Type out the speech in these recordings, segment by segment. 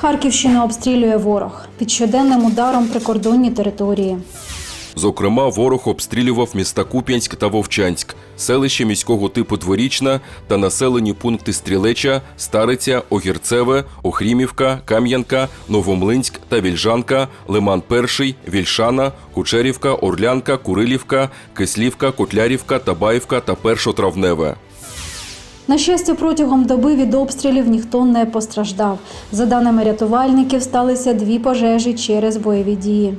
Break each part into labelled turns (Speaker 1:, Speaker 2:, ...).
Speaker 1: Харківщину обстрілює ворог під щоденним ударом прикордонні території.
Speaker 2: Зокрема, ворог обстрілював міста Куп'янськ та Вовчанськ, селище міського типу Дворічна та населені пункти Стрілеча, Стариця, Огірцеве, Охрімівка, Кам'янка, Новомлинськ та Вільжанка, Лиман Перший, Вільшана, Кучерівка, Орлянка, Курилівка, Кислівка, Котлярівка, Табаївка та Першотравневе.
Speaker 1: На щастя, протягом доби від обстрілів ніхто не постраждав. За даними рятувальників, сталися дві пожежі через бойові дії.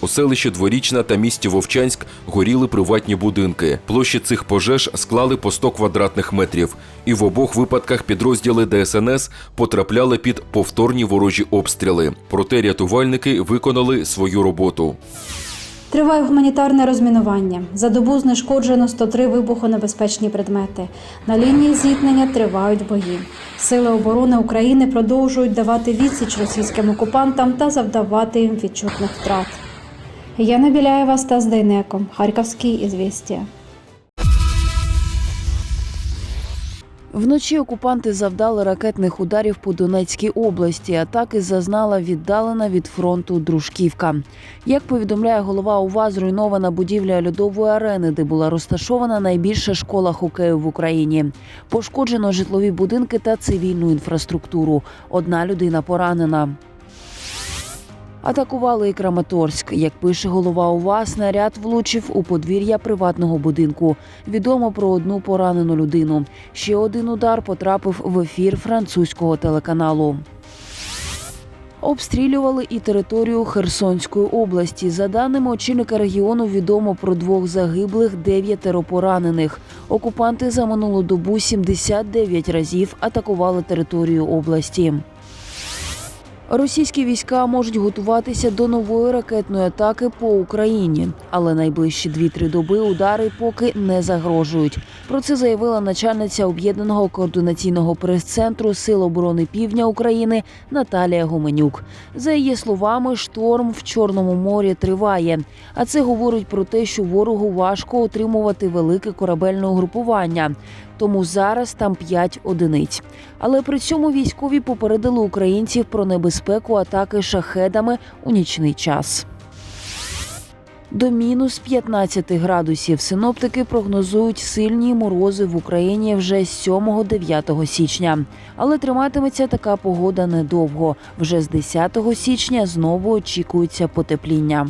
Speaker 2: У селищі Дворічна та місті Вовчанськ горіли приватні будинки. Площі цих пожеж склали по 100 квадратних метрів. І в обох випадках підрозділи ДСНС потрапляли під повторні ворожі обстріли. Проте рятувальники виконали свою роботу.
Speaker 1: Триває гуманітарне розмінування. За добу знешкоджено 103 вибухонебезпечні предмети. На лінії зіткнення тривають бої. Сили оборони України продовжують давати відсіч російським окупантам та завдавати їм відчутних втрат. Яна Біляєва, Стас Дейнеко, Харківський ізвістія.
Speaker 3: Вночі окупанти завдали ракетних ударів по Донецькій області. Атаки зазнала віддалена від фронту Дружківка. Як повідомляє голова УВА, зруйнована будівля льодової арени, де була розташована найбільша школа хокею в Україні. Пошкоджено житлові будинки та цивільну інфраструктуру. Одна людина поранена. Атакували і Краматорськ. Як пише голова УВА, снаряд влучив у подвір'я приватного будинку. Відомо про одну поранену людину. Ще один удар потрапив в ефір французького телеканалу. Обстрілювали і територію Херсонської області. За даними очільника регіону, відомо про двох загиблих, дев'ятеро поранених. Окупанти за минулу добу 79 разів атакували територію області. Російські війська можуть готуватися до нової ракетної атаки по Україні, але найближчі 2-3 доби удари поки не загрожують. Про це заявила начальниця об'єднаного координаційного прес-центру Сил оборони Півдня України Наталія Гуменюк. За її словами, шторм в Чорному морі триває. А це говорить про те, що ворогу важко отримувати велике корабельне угрупування. Тому зараз там 5 одиниць. Але при цьому військові попередили українців про небезпеку атаки шахедами у нічний час. До мінус 15 градусів синоптики прогнозують сильні морози в Україні вже з 7-9 січня. Але триматиметься така погода недовго. Вже з 10 січня знову очікується потепління.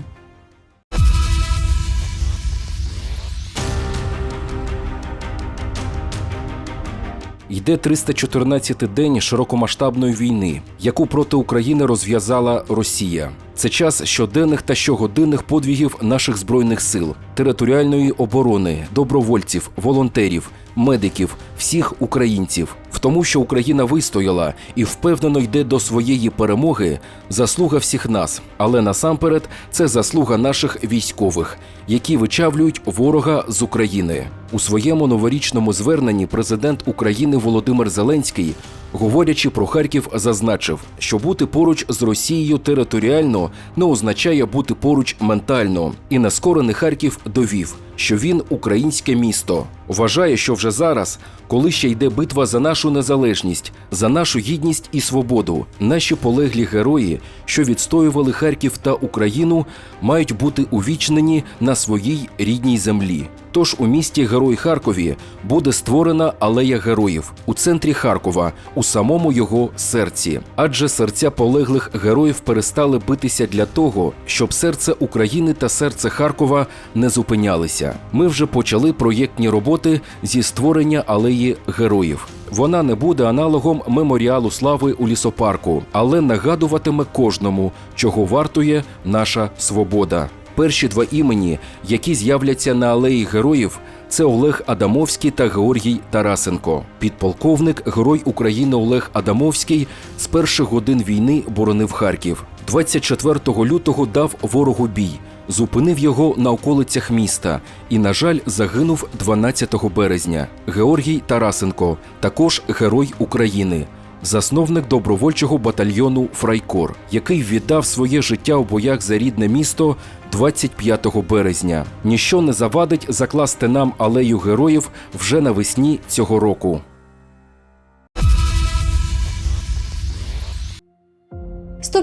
Speaker 2: Йде 314-й день широкомасштабної війни, яку проти України розв'язала Росія. Це час щоденних та щогодинних подвігів наших збройних сил, територіальної оборони, добровольців, волонтерів, медиків, всіх українців. В тому, що Україна вистояла і впевнено йде до своєї перемоги, заслуга всіх нас. Але насамперед це заслуга наших військових, які вичавлюють ворога з України. У своєму новорічному зверненні президент України Володимир Зеленський, говорячи про Харків, зазначив, що бути поруч з Росією територіально не означає бути поруч ментально. І нескорений Харків довів, що він українське місто. Вважає, що вже зараз, коли ще йде битва за нашу незалежність, за нашу гідність і свободу, наші полеглі герої, що відстоювали Харків та Україну, мають бути увічнені на своїй рідній землі. Тож у місті Герой Харкові буде створена алея героїв у центрі Харкова, у самому його серці. Адже серця полеглих героїв перестали битися для того, щоб серце України та серце Харкова не зупинялися. Ми вже почали проєктні роботи зі створення алеї героїв. Вона не буде аналогом меморіалу слави у лісопарку, але нагадуватиме кожному, чого вартує наша свобода. Перші два імені, які з'являться на алеї героїв, це Олег Адамовський та Георгій Тарасенко. Підполковник, герой України Олег Адамовський з перших годин війни боронив Харків. 24 лютого дав ворогу бій, зупинив його на околицях міста і, на жаль, загинув 12 березня. Георгій Тарасенко, також герой України засновник добровольчого батальйону Фрайкор, який віддав своє життя у боях за рідне місто 25 березня. Ніщо не завадить закласти нам алею героїв вже навесні цього року.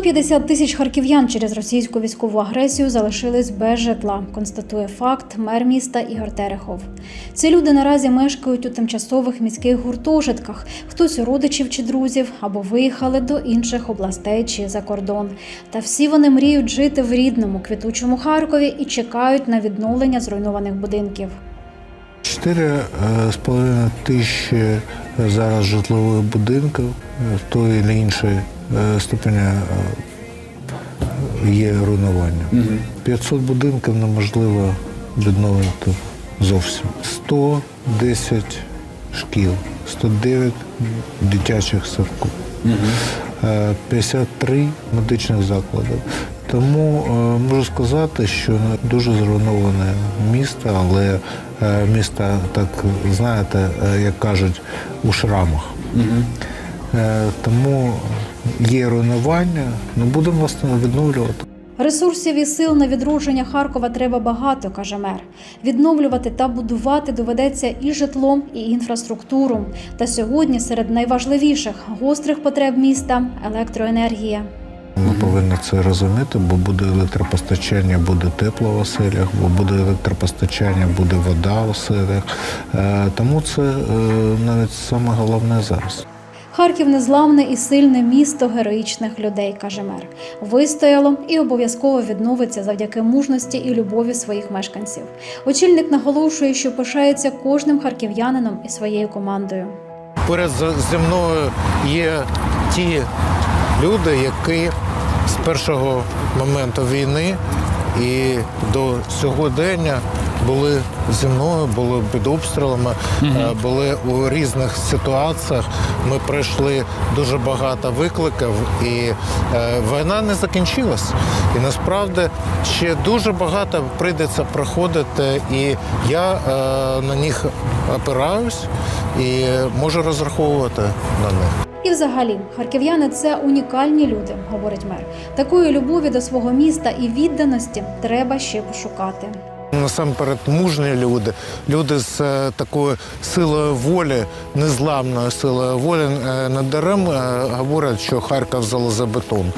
Speaker 1: 150 тисяч харків'ян через російську військову агресію залишились без житла, констатує факт мер міста Ігор Терехов. Ці люди наразі мешкають у тимчасових міських гуртожитках, хтось у родичів чи друзів або виїхали до інших областей чи за кордон. Та всі вони мріють жити в рідному квітучому Харкові і чекають на відновлення зруйнованих будинків.
Speaker 4: Чотири е, з половиною тисячі зараз житлових будинків е, в той чи іншій е, ступені е, є руйнування. 500 будинків неможливо відновити зовсім. 110 шкіл, 109 дитячих садків. Е, 53 медичних закладів. Тому е, можу сказати, що дуже зруйноване місто, але е, місто, так знаєте, е, як кажуть, у шрамах. Е, Тому є руйнування, ну будемо власне відновлювати.
Speaker 1: Ресурсів і сил на відродження Харкова треба багато, каже мер. Відновлювати та будувати доведеться і житлом, і інфраструктуру. Та сьогодні серед найважливіших гострих потреб міста електроенергія.
Speaker 4: Ми повинні це розуміти, бо буде електропостачання, буде тепло в оселях, бо буде електропостачання, буде вода в оселях. Е, Тому це е, навіть саме головне зараз.
Speaker 1: Харків незламне і сильне місто героїчних людей, каже мер. Вистояло і обов'язково відновиться завдяки мужності і любові своїх мешканців. Очільник наголошує, що пишається кожним харків'янином і своєю командою.
Speaker 5: Поряд зі мною є ті люди, які з першого моменту війни і до сьогодення були зі мною, були під обстрілами, е, були у різних ситуаціях. Ми пройшли дуже багато викликів, і е, війна не закінчилась. І насправді ще дуже багато прийдеться проходити, і я е, на них опираюсь і можу розраховувати на них.
Speaker 1: І взагалі, харків'яни це унікальні люди, говорить мер. Такої любові до свого міста і відданості треба ще пошукати.
Speaker 5: Насамперед мужні люди, люди з е, такою силою волі, незламною силою волі. Е, Не дарем е, говорять, що Харків залезобетон.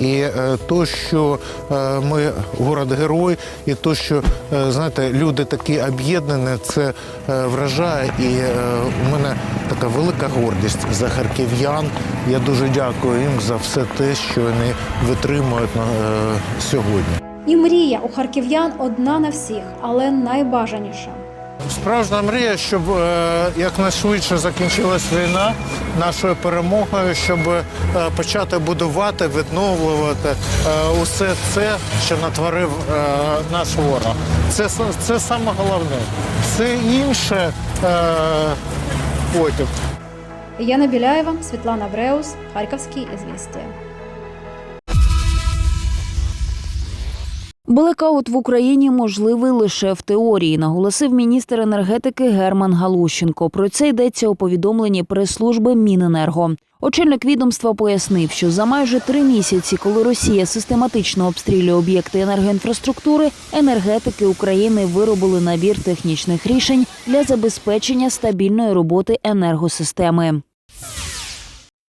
Speaker 5: І то, що ми город-герой, і то, що знаєте, люди такі об'єднані, це вражає. І у мене така велика гордість за харків'ян. Я дуже дякую їм за все те, що вони витримують сьогодні.
Speaker 1: І мрія у харків'ян одна на всіх, але найбажаніша.
Speaker 5: Справжня мрія, щоб е, якнайшвидше закінчилась війна нашою перемогою, щоб е, почати будувати, відновлювати е, усе це, що натворив наш ворог. Це, це саме головне. Все інше потім.
Speaker 1: Яна Біляєва, Світлана Бреус, Харківські ізвістія.
Speaker 3: Блекаут в Україні можливий лише в теорії, наголосив міністр енергетики Герман Галущенко. Про це йдеться у повідомленні прес-служби Міненерго. Очільник відомства пояснив, що за майже три місяці, коли Росія систематично обстрілює об'єкти енергоінфраструктури, енергетики України виробили набір технічних рішень для забезпечення стабільної роботи енергосистеми.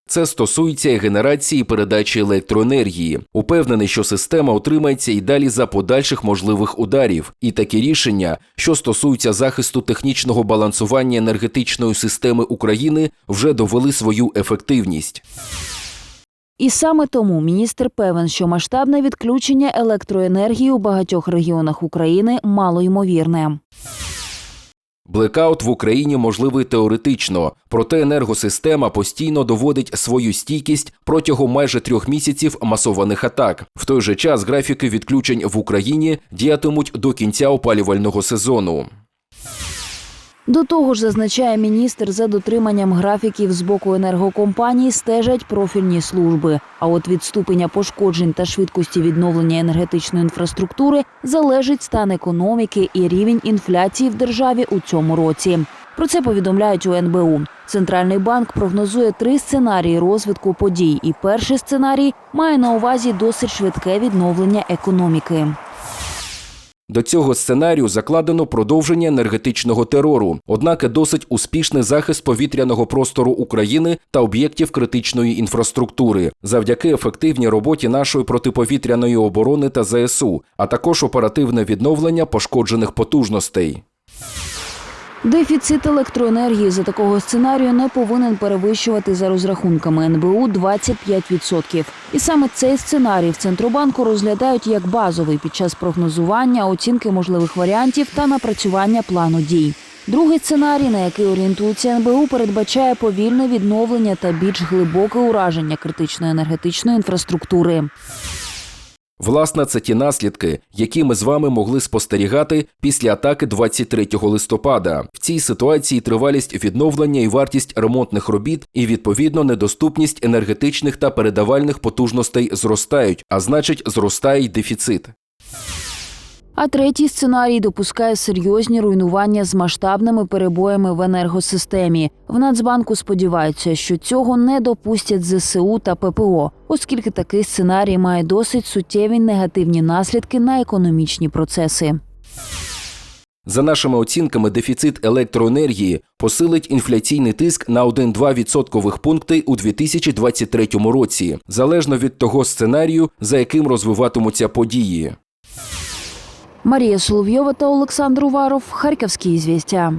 Speaker 2: Це стосується генерації і передачі електроенергії. Упевнений, що система утримається і далі за подальших можливих ударів. І такі рішення, що стосуються захисту технічного балансування енергетичної системи України, вже довели свою ефективність.
Speaker 3: І саме тому міністр певен, що масштабне відключення електроенергії у багатьох регіонах України малоймовірне.
Speaker 2: Блекаут в Україні можливий теоретично, проте енергосистема постійно доводить свою стійкість протягом майже трьох місяців масованих атак. В той же час графіки відключень в Україні діятимуть до кінця опалювального сезону.
Speaker 3: До того ж, зазначає міністр, за дотриманням графіків з боку енергокомпаній стежать профільні служби. А от від ступеня пошкоджень та швидкості відновлення енергетичної інфраструктури залежить стан економіки і рівень інфляції в державі у цьому році. Про це повідомляють у НБУ. Центральний банк прогнозує три сценарії розвитку подій. І перший сценарій має на увазі досить швидке відновлення економіки.
Speaker 2: До цього сценарію закладено продовження енергетичного терору, однак досить успішний захист повітряного простору України та об'єктів критичної інфраструктури завдяки ефективній роботі нашої протиповітряної оборони та ЗСУ, а також оперативне відновлення пошкоджених потужностей.
Speaker 3: Дефіцит електроенергії за такого сценарію не повинен перевищувати за розрахунками НБУ 25%. І саме цей сценарій в Центробанку розглядають як базовий під час прогнозування, оцінки можливих варіантів та напрацювання плану дій. Другий сценарій, на який орієнтується НБУ, передбачає повільне відновлення та більш глибоке ураження критичної енергетичної інфраструктури.
Speaker 2: Власне, це ті наслідки, які ми з вами могли спостерігати після атаки 23 листопада. В цій ситуації тривалість відновлення і вартість ремонтних робіт, і відповідно недоступність енергетичних та передавальних потужностей зростають, а значить, зростає й дефіцит.
Speaker 3: А третій сценарій допускає серйозні руйнування з масштабними перебоями в енергосистемі. В Нацбанку сподіваються, що цього не допустять ЗСУ та ППО, оскільки такий сценарій має досить суттєві негативні наслідки на економічні процеси.
Speaker 2: За нашими оцінками, дефіцит електроенергії посилить інфляційний тиск на 1-2 відсоткових пункти у 2023 році, залежно від того сценарію, за яким розвиватимуться події.
Speaker 3: Марія Соловйова та Олександр Уваров. Харківські звістя.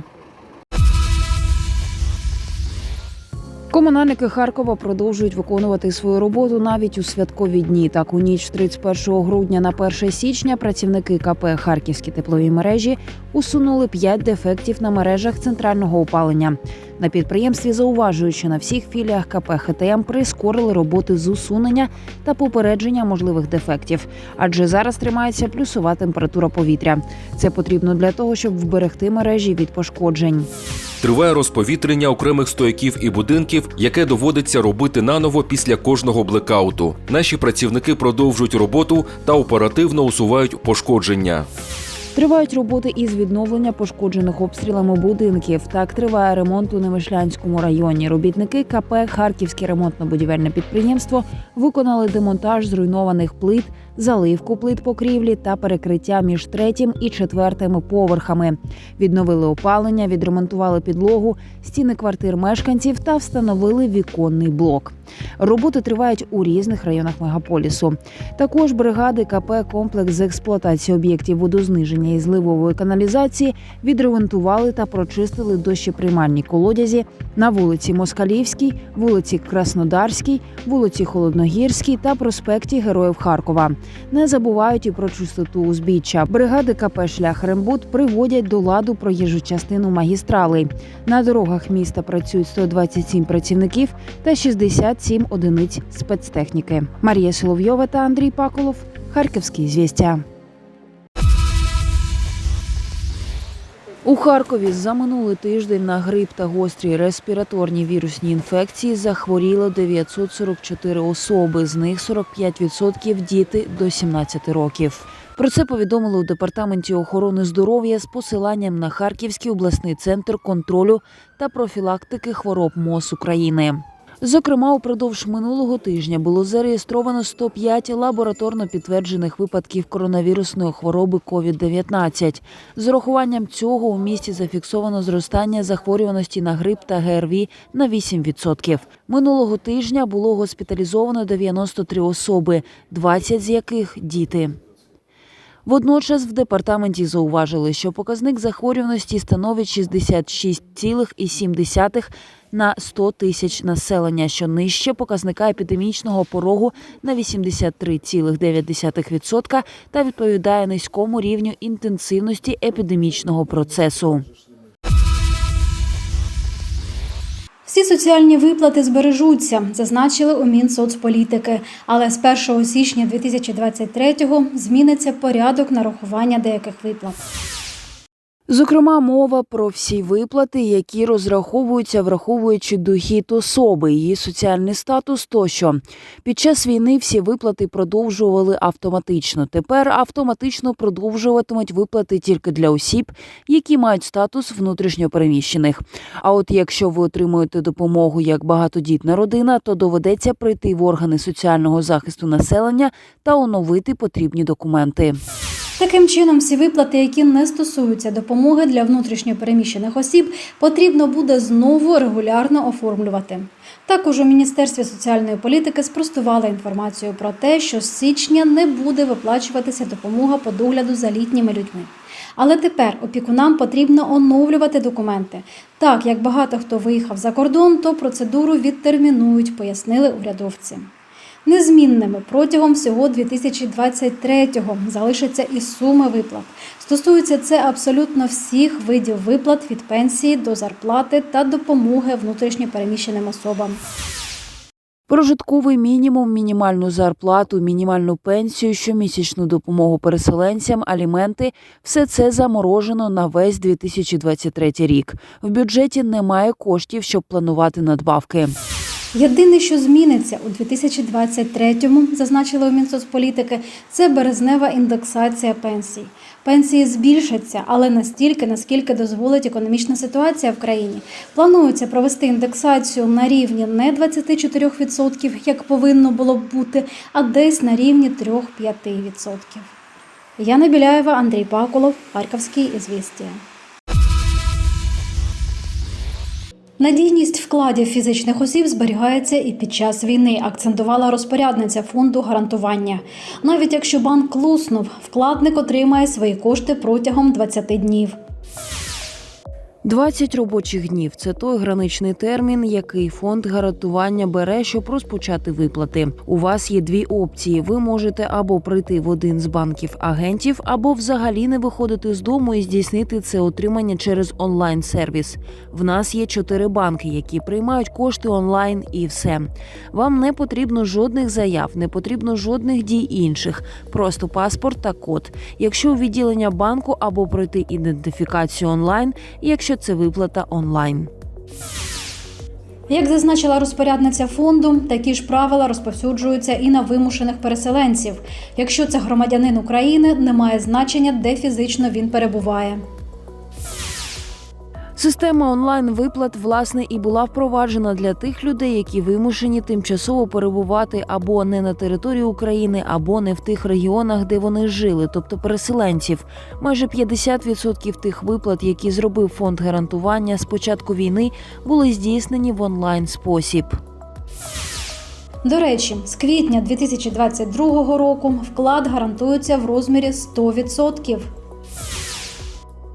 Speaker 3: Комунальники Харкова продовжують виконувати свою роботу навіть у святкові дні. Так, у ніч з 31 грудня на 1 січня працівники КП Харківські теплові мережі усунули 5 дефектів на мережах центрального опалення. На підприємстві зауважують, що на всіх філіях КП ХТМ прискорили роботи з усунення та попередження можливих дефектів, адже зараз тримається плюсова температура повітря. Це потрібно для того, щоб вберегти мережі від пошкоджень.
Speaker 2: Триває розповітрення окремих стояків і будинків, яке доводиться робити наново після кожного блекауту. Наші працівники продовжують роботу та оперативно усувають пошкодження.
Speaker 3: Тривають роботи із відновлення пошкоджених обстрілами будинків. Так триває ремонт у Немишлянському районі. Робітники КП Харківське ремонтно-будівельне підприємство виконали демонтаж зруйнованих плит, заливку плит покрівлі та перекриття між третім і четвертими поверхами. Відновили опалення, відремонтували підлогу, стіни квартир мешканців та встановили віконний блок. Роботи тривають у різних районах мегаполісу. Також бригади КП комплекс з експлуатації об'єктів водозниження і зливової каналізації відремонтували та прочистили дощеприймальні колодязі на вулиці Москалівській, вулиці Краснодарській, вулиці Холодногірській та проспекті Героїв Харкова. Не забувають і про чистоту узбіччя. Бригади КП Шлях Рембут приводять до ладу проїжджу частину магістралей. На дорогах міста працюють 127 працівників та 67 одиниць спецтехніки. Марія Соловйова та Андрій Паколов. Харківські звістя. У Харкові за минулий тиждень на грип та гострі респіраторні вірусні інфекції захворіло 944 особи. З них 45% – діти до 17 років. Про це повідомили у департаменті охорони здоров'я з посиланням на Харківський обласний центр контролю та профілактики хвороб МОЗ України. Зокрема, упродовж минулого тижня було зареєстровано 105 лабораторно підтверджених випадків коронавірусної хвороби COVID-19. З урахуванням цього у місті зафіксовано зростання захворюваності на грип та ГРВІ на 8%. Минулого тижня було госпіталізовано 93 особи, 20 з яких діти. Водночас в департаменті зауважили, що показник захворюваності становить 66,7 на 100 тисяч населення, що нижче показника епідемічного порогу на 83,9% та відповідає низькому рівню інтенсивності епідемічного процесу.
Speaker 1: Всі соціальні виплати збережуться, зазначили у Мінсоцполітики. Але з 1 січня 2023-го зміниться порядок нарахування деяких виплат.
Speaker 3: Зокрема, мова про всі виплати, які розраховуються, враховуючи дохід особи, її соціальний статус тощо. Під час війни всі виплати продовжували автоматично. Тепер автоматично продовжуватимуть виплати тільки для осіб, які мають статус внутрішньопереміщених. А от якщо ви отримуєте допомогу як багатодітна родина, то доведеться прийти в органи соціального захисту населення та оновити потрібні документи.
Speaker 1: Таким чином, всі виплати, які не стосуються допомоги для внутрішньо переміщених осіб, потрібно буде знову регулярно оформлювати. Також у Міністерстві соціальної політики спростували інформацію про те, що з січня не буде виплачуватися допомога по догляду за літніми людьми. Але тепер опікунам потрібно оновлювати документи. Так як багато хто виїхав за кордон, то процедуру відтермінують, пояснили урядовці. Незмінними протягом всього 2023-го залишаться і суми виплат. Стосується це абсолютно всіх видів виплат від пенсії до зарплати та допомоги внутрішньо переміщеним особам.
Speaker 3: Прожитковий мінімум, мінімальну зарплату, мінімальну пенсію, щомісячну допомогу переселенцям, аліменти все це заморожено на весь 2023 рік. В бюджеті немає коштів, щоб планувати надбавки.
Speaker 1: Єдине, що зміниться у 2023-му, зазначили у Мінсоцполітики, це березнева індексація пенсій. Пенсії збільшаться, але настільки, наскільки дозволить економічна ситуація в країні. Планується провести індексацію на рівні не 24%, як повинно було б бути, а десь на рівні 3-5%. Яна Біляєва, Андрій Пакулов, Харківський ізвістія. Надійність вкладів фізичних осіб зберігається і під час війни, акцентувала розпорядниця фонду гарантування. Навіть якщо банк луснув, вкладник отримає свої кошти протягом 20 днів.
Speaker 3: 20 робочих днів це той граничний термін, який фонд гарантування бере, щоб розпочати виплати. У вас є дві опції: ви можете або прийти в один з банків агентів, або взагалі не виходити з дому і здійснити це отримання через онлайн сервіс. В нас є чотири банки, які приймають кошти онлайн, і все. Вам не потрібно жодних заяв, не потрібно жодних дій інших, просто паспорт та код. Якщо у відділення банку або пройти ідентифікацію онлайн, якщо це виплата онлайн.
Speaker 1: Як зазначила розпорядниця фонду, такі ж правила розповсюджуються і на вимушених переселенців. Якщо це громадянин України, немає значення, де фізично він перебуває.
Speaker 3: Система онлайн виплат власне і була впроваджена для тих людей, які вимушені тимчасово перебувати або не на території України, або не в тих регіонах, де вони жили, тобто переселенців. Майже 50% тих виплат, які зробив фонд гарантування з початку війни, були здійснені в онлайн спосіб.
Speaker 1: До речі, з квітня 2022 року вклад гарантується в розмірі 100%.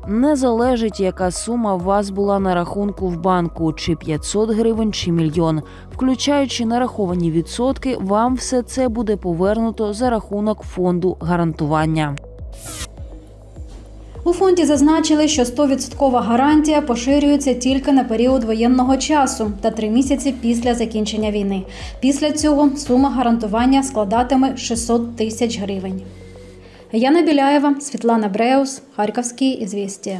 Speaker 3: Не залежить, яка сума у вас була на рахунку в банку, чи 500 гривень, чи мільйон. Включаючи нараховані відсотки, вам все це буде повернуто за рахунок фонду гарантування.
Speaker 1: У фонді зазначили, що 100% гарантія поширюється тільки на період воєнного часу та три місяці після закінчення війни. Після цього сума гарантування складатиме 600 тисяч гривень. Яна Біляєва, Світлана Бреус, Харківський ізвістія.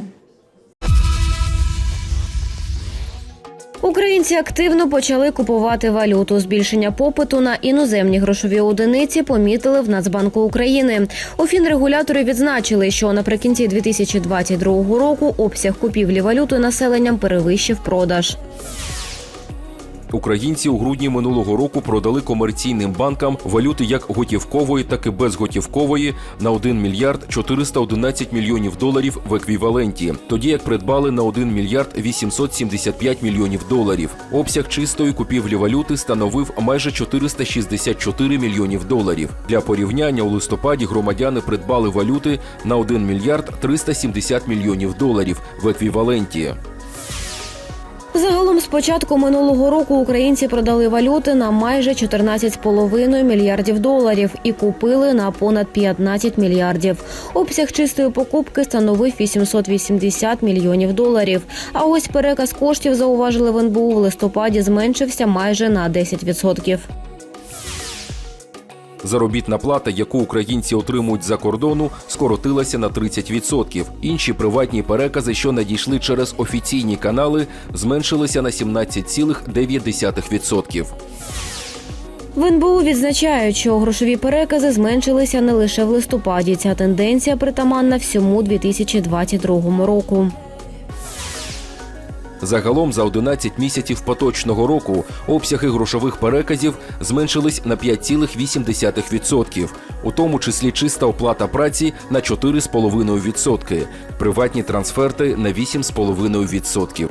Speaker 6: Українці активно почали купувати валюту. Збільшення попиту на іноземні грошові одиниці помітили в Нацбанку України. У фінрегуляторі відзначили, що наприкінці 2022 року обсяг купівлі валюти населенням перевищив продаж.
Speaker 2: Українці у грудні минулого року продали комерційним банкам валюти як готівкової, так і безготівкової на 1 мільярд 411 мільйонів доларів в еквіваленті, тоді як придбали на 1 мільярд 875 мільйонів доларів. Обсяг чистої купівлі валюти становив майже 464 мільйонів доларів. Для порівняння у листопаді громадяни придбали валюти на 1 мільярд 370 мільйонів доларів в еквіваленті.
Speaker 6: Загалом з початку минулого року українці продали валюти на майже 14,5 мільярдів доларів і купили на понад 15 мільярдів. Обсяг чистої покупки становив 880 мільйонів доларів. А ось переказ коштів зауважили в НБУ в листопаді зменшився майже на 10%.
Speaker 2: Заробітна плата, яку українці отримують за кордону, скоротилася на 30%. Інші приватні перекази, що надійшли через офіційні канали, зменшилися на 17,9%.
Speaker 6: В НБУ відзначають, що грошові перекази зменшилися не лише в листопаді. Ця тенденція притаманна всьому 2022 року.
Speaker 2: Загалом за 11 місяців поточного року обсяги грошових переказів зменшились на 5,8%, у тому числі чиста оплата праці на 4,5%, приватні трансферти на 8,5%.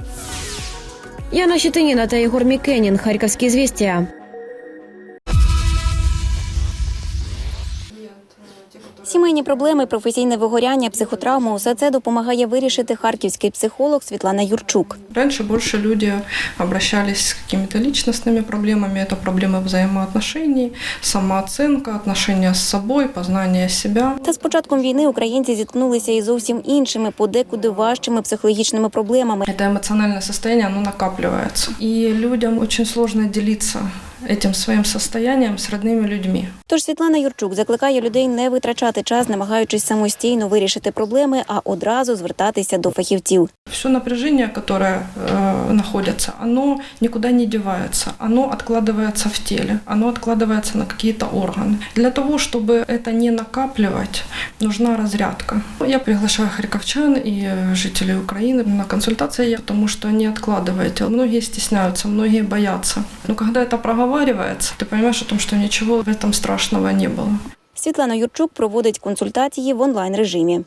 Speaker 6: Яна Щетиніна та Ігор Мікенін. Харківські звістя.
Speaker 7: Сімейні проблеми, професійне вигоряння, психотравма – усе це допомагає вирішити харківський психолог Світлана Юрчук.
Speaker 8: Раньше больше люди обращались с какими-то личностными проблемами. Это проблемы взаимоотношений, самооценка, отношения с собой, познание себя.
Speaker 7: Та з початком війни українці зіткнулися із зовсім іншими, подекуди важчими психологічними проблемами.
Speaker 8: Это эмоциональное состояние, оно накапливается. И людям очень сложно делиться этим своим состоянием с родными людьми.
Speaker 7: Тож Світлана Юрчук закликає людей не витрачати час, намагаючись самостійно вирішити проблеми, а одразу звертатися до фахівців.
Speaker 8: Все напряжение, которое э, находится, оно никуда не девается, оно откладывается в теле, оно откладывается на какие-то органы. Для того, чтобы это не накапливать, нужна разрядка. Я приглашаю харьковчан и э, жителей Украины на консультации, потому что не откладывайте. Многие стесняются, многие боятся. Но когда это проговаривается, ты понимаешь о том, что ничего в этом страшного не было.
Speaker 7: Світлана Юрчук проводить консультації в онлайн режимі.